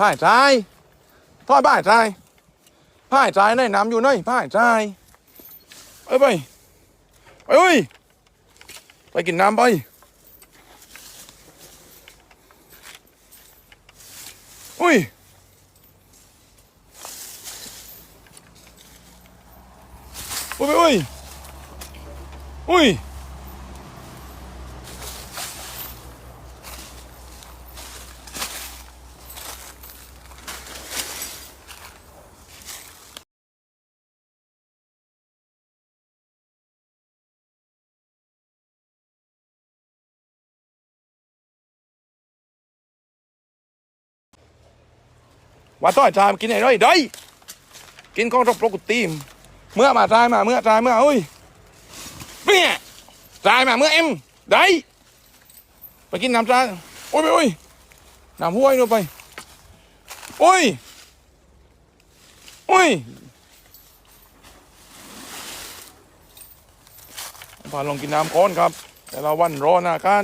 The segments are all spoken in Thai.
พ่ายใจพ่อยพ่ายใจพ่ายใจในน้ำอยู่ไหนพ่ายใจไปไปไปเอ้ยไปกินน้ำไปอุ้ยอุ้ยอุ้ยอุ้ย ว่าต้อยทายกินไอ้ไรได้กินของรบปกติมเมื่อมาทายมาเมื่อทายเมื่อเอ้ยเนี่ยทายมาเมื่อเอ็มได้ไปกินน้ำทรายโอ้ยไปโอ้ยน้ำห้วยนู่นไปโอ้ยโอ้ยพาลงกินน้ำก้อนครับ แต่ละวันรอน้าการ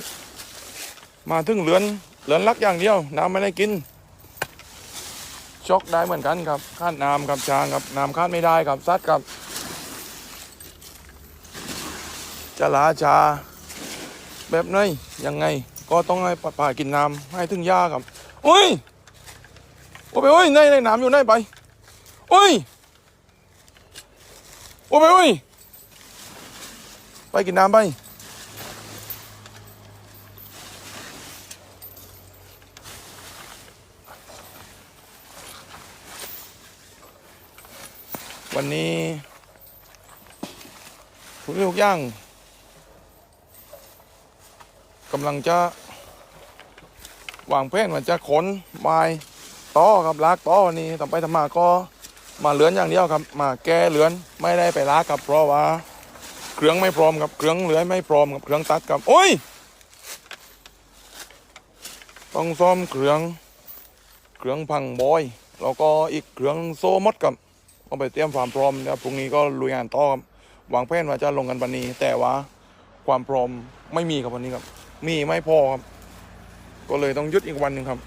มาถึงเหลือนเหลือนลักอย่างเดียว น้ำไม่ได้กิน ช็อกได้เหมือนกันครับคาดน้ำครับช้างครับน้ำคาดไม่ได้ครับซัดครับจะลาชา แบบไหนยังไง ก็ต้องให้ป่ากินน้ำให้ถึงยาครับโอ้ยโอ้ไปโอ้ยในในน้ำอยู่ในไปโอ้ยโอ้ไปโอ้ยไปกินน้ำไป วันนี้ทุกทุกอย่างกำลังจะวางแผนว่าจะขนไม้ต่อครับลากต่อวันนี้ทำไปทำมาก็มาเลือนอย่างเดียวครับ มาแก้เลือนไม่ได้ไปลากครับเพราะว่าเครื่องไม่พร้อมครับเครื่องเลื้อไม่พร้อมครับเครื่องตัดครับโอ้ยต้องซ่อมเครื่องเครื่องพังบอย แล้วก็อีกเครื่องโซ่มดครับ ต้องไปเตรียมความพร้อมนะครับพรุ่งนี้ก็ลุยงานต่อครับวางแผนว่าจะลงกันวันนี้ แต่ว่าความพร้อมไม่มีครับวันนี้ครับ มีไม่พอครับ ก็เลยต้องยุดอีกวันหนึ่งครับ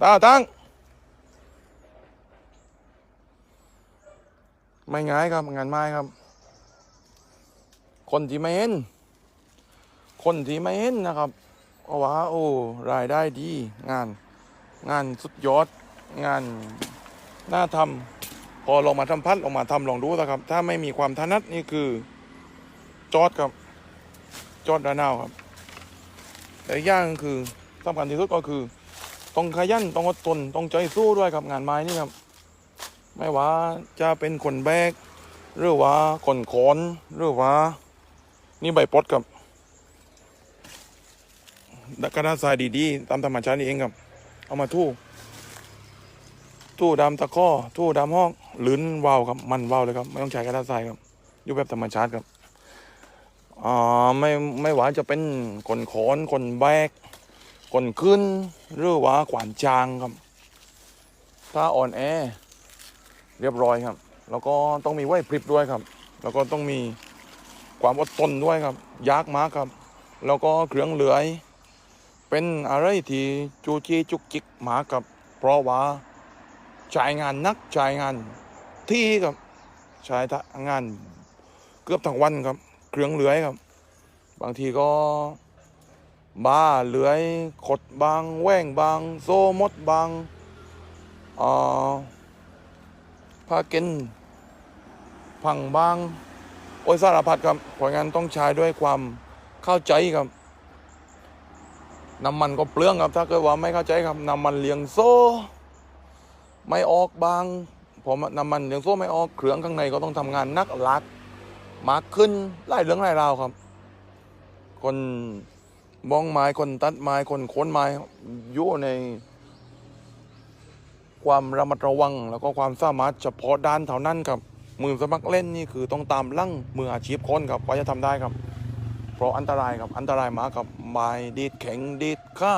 ตาตั้ง ไม่ง่ายครับงานไม้ครับ คนที่ไม่เห็น คนที่ไม่เห็นนะครับก็ว่าโอ้รายได้ดีงาน งานสุดยอด งานน่าทำพอลองมาทำพัดลองมาทำลองดูนะครับ ถ้าไม่มีความถนัดนี่คือจอดครับ จอดดานาวครับแต่ย่างคือสำคัญที่สุดก็คือ ต้องขยันต้องอดทนต้องใจสู้ด้วยครับงานไม้นี่ครับ ไม่ว่าจะเป็นคนแบกหรือว่าคนขอนหรือว่า นี่ใบปดครับกระดาษทรายดีๆตามธรรมชาตินี่เองครับ เอามาทู่ทู่ดำตะข้อทู่ดำห้องลื่นวาวครับ มันวาวเลยครับ ไม่ต้องใช้กระดาษทรายครับอยู่แบบธรรมชาติครับอ่าไม่ไม่ว่าจะเป็นคนขอนคนแบกคนขึ้นหรือว่าขวานจางครับ ถ้าอ่อนแอ เรียบร้อยครับ แล้วก็ต้องมีไหวพริบด้วยครับ แล้วก็ต้องมีความอดทนด้วยครับยากมากครับ แล้วก็เครื่องเหลือย เป็นอะไรที่จูจีจุกจิกหมากับ เพราะว่าใช้งานนักใช้งานที่ครับใช้งานเกือบทั้งวันครับ เครื่องเลื้อยครับ บางทีก็บ้าเลื้อยขดบาง แว่งบาง โซมดบางอ่าผ้าเกนพังบาง โอ้ยสารพัดครับเพราะงั้นต้องใช้ด้วยความเข้าใจครับ น้ำมันก็เปลืองครับ ถ้าเกิดว่าไม่เข้าใจครับน้ำมันเลี้ยงโซ่ ไม่ออกบางผมน้ำมันเลี้ยงโซ่ไม่ออกเครื่องข้างในก็ต้องทำงานนักลักมากขึ้นไล่เรื่องไล่ราวครับ คนบ้องไม้คนตัดไม้คนโค้นไม้อยู่ใน ความระมัดระวัง แล้วก็ความสามารถเฉพาะด้านเท่านั้นครับมือสมัครเล่นนี่คือต้องตามลั่งมืออาชีพคนครับว่าจะทำได้ครับ ราะอันตรายครับอันตรายมากครับไม้ดีดแข็งดีดข้า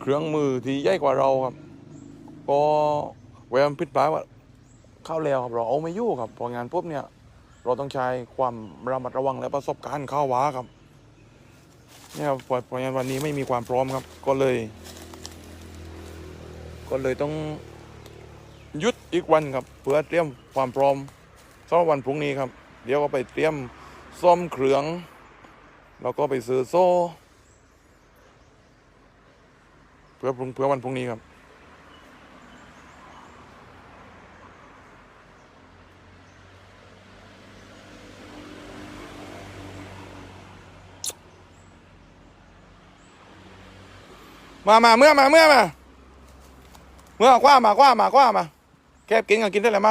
เครื่องมือที่ใหญ่กว่าเราครับ ก็เวลาผิดพลาดว่าเข้าแล้วครับเราเอาไม่อยู่ครับพองานปุ๊บเนี่ยเราต้องใช้ความระมัดระวังและประสบการณ์เข้าว้าครับเนี่ยครับพราะเพราะงั้นวันนี้ไม่มีความพร้อมครับ ก็เลย ก็เลยต้องหยุดอีกวันครับ เพื่อเตรียมความพร้อม สำหรับวันพรุ่งนี้ครับ เดี๋ยวก็ไปเตรียมซ่อมเครื่อง แล้วก็ไปซื้อโซ่เพื่อเพื่อวันพรุ่งนี้ครับมามาเมื่อมาเมื่อมา เมื่อคว้ามา กว้ามา กว้ามา แคบกินกันกินได้เลยไหม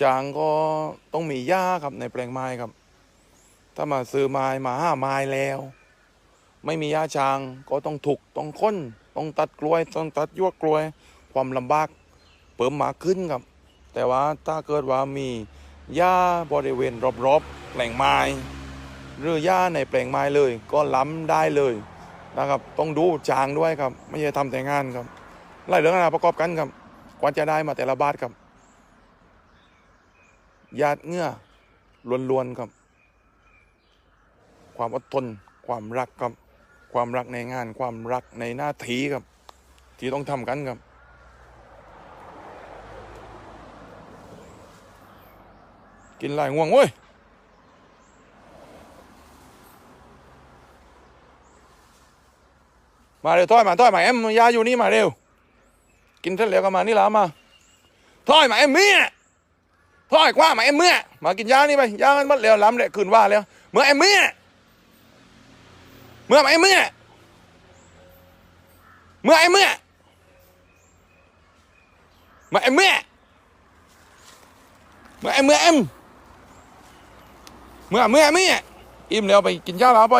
ช้างก็ต้องมีหญ้าครับในแปลงไม้ครับ ถ้ามาซื้อไม้มาห้าไม้แล้ว ไม่มีหญ้าช้างก็ต้องถูกต้องค้น ต้องตัดกล้วยต้องตัดยวกกล้วย ความลำบากเพิ่มมากขึ้นครับ แต่ว่าถ้าเกิดว่ามีหญ้าบริเวณรอบๆแปลงไม้หรือหญ้าในแปลงไม้เลย ก็ล้ำได้เลยนะครับ ต้องดูจางด้วยครับ ไม่ใช่ทำแต่งานครับไล่เรื่องนานประกอบกันครับกว่าจะได้มาแต่ละบาทครับ หยาดเหงื่อล้วนๆครับ ความอดทน ความรักครับ ความรักในงาน ความรักในหน้าที่ครับ ที่ต้องทำกันครับกินหลายง่วงเว้ย มาเร็วถอยมาถอยมาเอ็มยาอยู่นี่มาเร็ว กินเสร็จแล้วก็มานี่ละมาถอยมาเอ็มเมียถอยกว่ามาเอ็มเมื่อมากินยานี่ไปยามันหมดแล้วล้ำเลยคืนว่าแล้ว เมื่อเอ็มเมียเมื่อมาเอ็มเมื่อเมื่อเอ็มเมื่อมาเอ็มเมื่อเมื่อเอ็มเมื่อเอ็มเมื่อเมื่อเมื่ออิ่มแล้วไปกินยาลาไป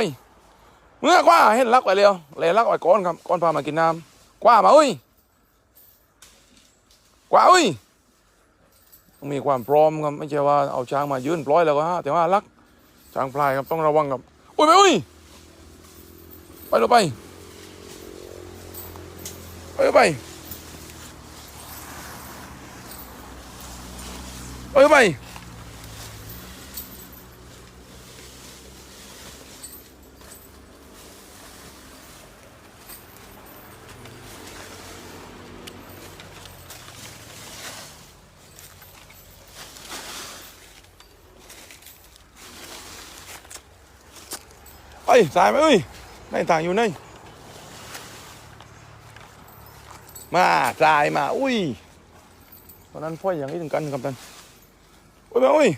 เมื่อกว่าเห็นลักไปเร็วเลยลักไปก้อนครับก้อนพามากินน้ำกว่ามาอุ้ยกว่าอุ้ย ต้องมีความพร้อมครับไม่ใช่ว่าเอาช้างมายืนปล่อยแล้วก็ฮะแต่ว่าลักช้างพลายครับต้องระวังครับอุ้ยไปอุ้ยไปเราไปไปเลยไปไปเลยไป ไปสายไหมอุ้ยในทางอยู่ไหนมาสายมา อุ้ยตอนนั้นพ่ออย่างนี้ถึงกันครับท่านอุ้ยมาอุ้ย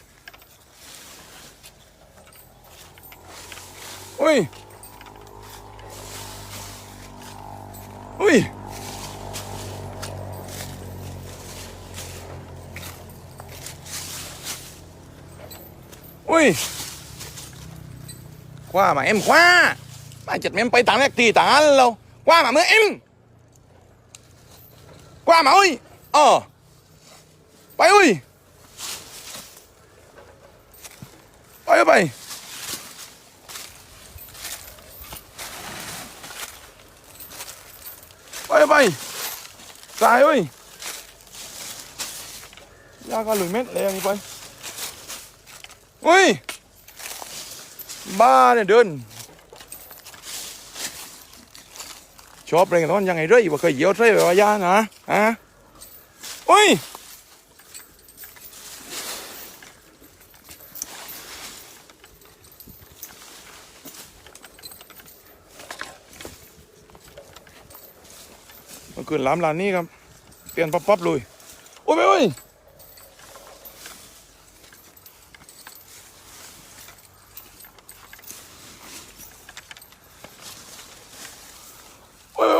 อุ้ยอุ้ยอุ้ย คว้ามาเอ็มคว้ามาจัดเมมไปต่างแรกตีต่างอันเราคว้ามาเมื่อเอ็มคว้ามาอุ้ยเออไปอุ้ยไปไปไปไปสายอุ้ยยาก็หลุยเม็ดเลยอย่างนี้ไปอุ้ย บ้าเนี่ยเดินชอบเร่งต้นยังไงเรื่อยว่าเคยเหยียวเรื่อยแบบว่ายานะฮะโอ้ยเมื่อคืนล้ำลานนี้ครับ เปลี่ยนปั๊บปั๊บเลย โอ้ยไปโอ้ย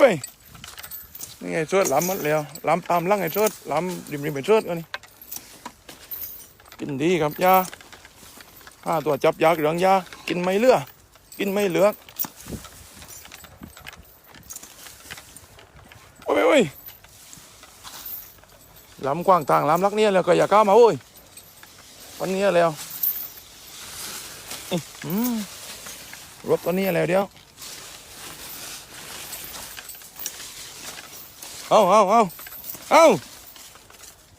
ไปนี่ไงเชิดล้ำหมดแล้วล้ำตามหลังไอ้เชิดล้ำริมริมไปเชิดกันนี่กินดีครับยาห้าตัวจับยาเหลืองยากินไม่เลือกกินไม่เหลือโอ้ยโอ้ยล้ำกว้างต่างล้ำลักเนี้ยแล้วก็อย่าก้ามาโอ้ยวันนี้แล้วอื้อหือรถตัวนี้แล้วเดียว เอาเอาเอาเอา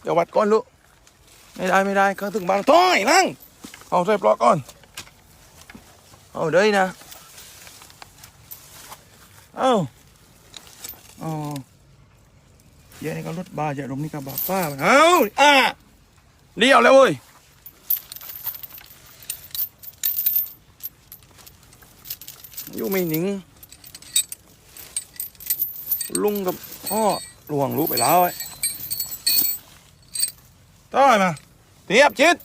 เดี๋ยววัดก่อนลูกไม่ได้ไม่ได้เขาถึงบ้านถอยนั่งเอาใส่ปลอกก่อน เอาเด้ยนะ เอาเอาเดี๋ยวนี่ก็รถบาจะลงนี่ก็บาป้าเอาอะเลี้ยวแล้วเว้ยอยู่ไม่หนิงลุงกับ พ่อลวงรู้ไปแล้วไอ้ต้อยมาเทียบจิต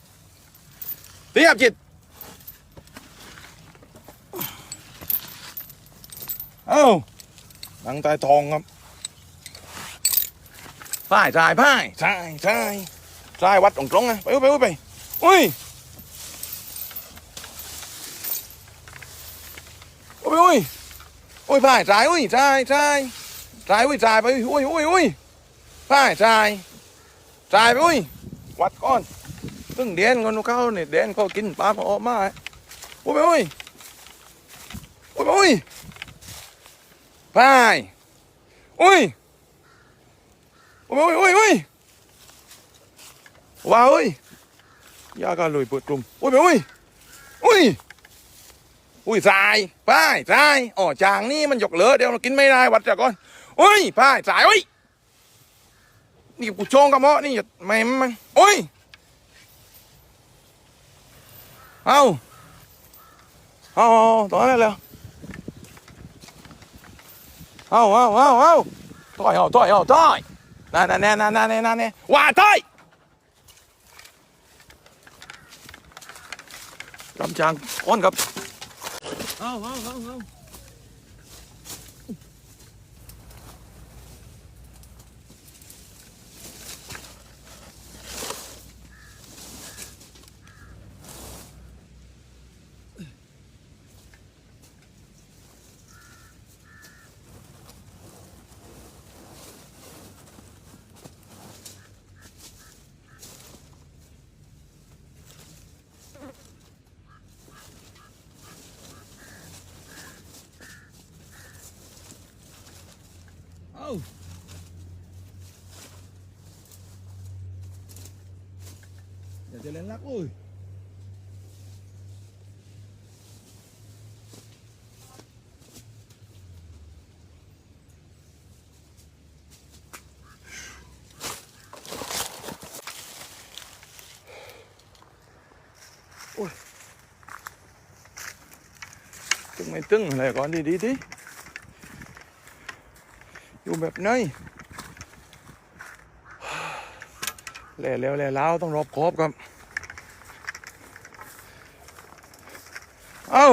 เทียบจิตเอ้านังตายทองครับพ่ายชายพ่ายชายชายชายวัดตรงตรงๆไงไปอุ้ยไปอุ้ยไปอุ้ยอุ้ยไปอุ้ยอุ้ยพ่ายชายอุ้ยชายชาย จายอุ้ยจายไปอุ้ยอุ้ยอุ้ยไปจายจายไปอุ้ยวัดก้อนตึ้งเดียนคนเขาเนี่ยเดนเขากินปลาเขาออกมาอุ้ยไปอุ้ยอุ้ยไปอุ้ยไปอุ้ยอุ้ยอุ้ยอุ้ยอุ้ยว้าอุ้ยยาการลุยเปิดกลุ่มอุ้ยไปอุ้ยอุ้ยอุ้ยจายไปจายอ๋อจางนี่มันหยกเหลือเดี๋ยวเรากินไม่ได้วัดจากก่อน โอ้ยพายสายโอ้ยนี่กูโจงกับมอนี่อย่าแม่มันโอ้ยเอาเอาเอาตอนนั้นแล้วเอาเอาเอาเอาต่อยเอาต่อยเอาต่อยนั่นนั่นนั่นนั่นนั่นนั่นนั่นว่าต่อยลำจางอ้อนครับเอาเอาเอาเอา เอาเดี๋ยวจะเล่นลักอุ้ยโอยู่แบบไหนแหล่แล้วแหล่แล้วต้องรอบครอบครับ เอ้า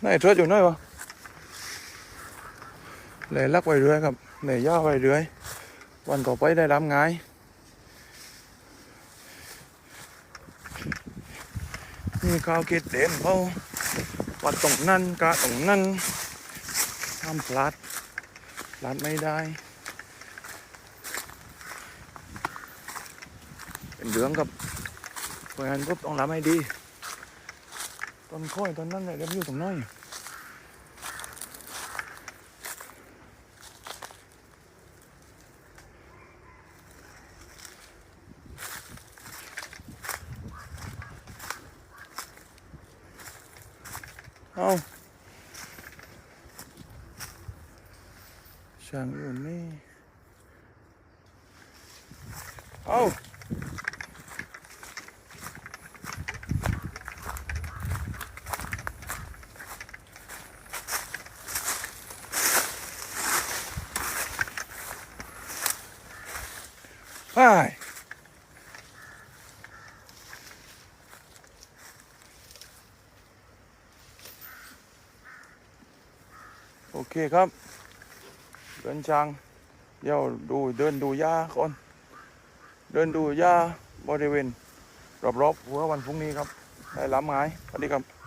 ไหนเทิดอยู่ไหนวะแหล่ลักไว้เรื่อยครับแหล่ย่าไว้เรื่อยวันต่อไปได้รับงาย มีข้าวคิดเต็มเขาวัดตรงนั้นกะตรงนั้นทำพลาดพลาดไม่ได้ เป็นเรื่องกับเพราะฉะนั้นปุ๊บต้องรับให้ดีต้นข้อยต้นนั้นเลยเดี๋ยวอยู่ตรงน้อย เอาช่างอยู่นี่เอาไป เคครับ เดินช้างเดี๋ยวดูเดินดูหญ้าก่อน เดินดูหญ้าบริเวณรอบๆหัววันพรุ่งนี้ครับได้ล้ำหงายสวัสดีครับ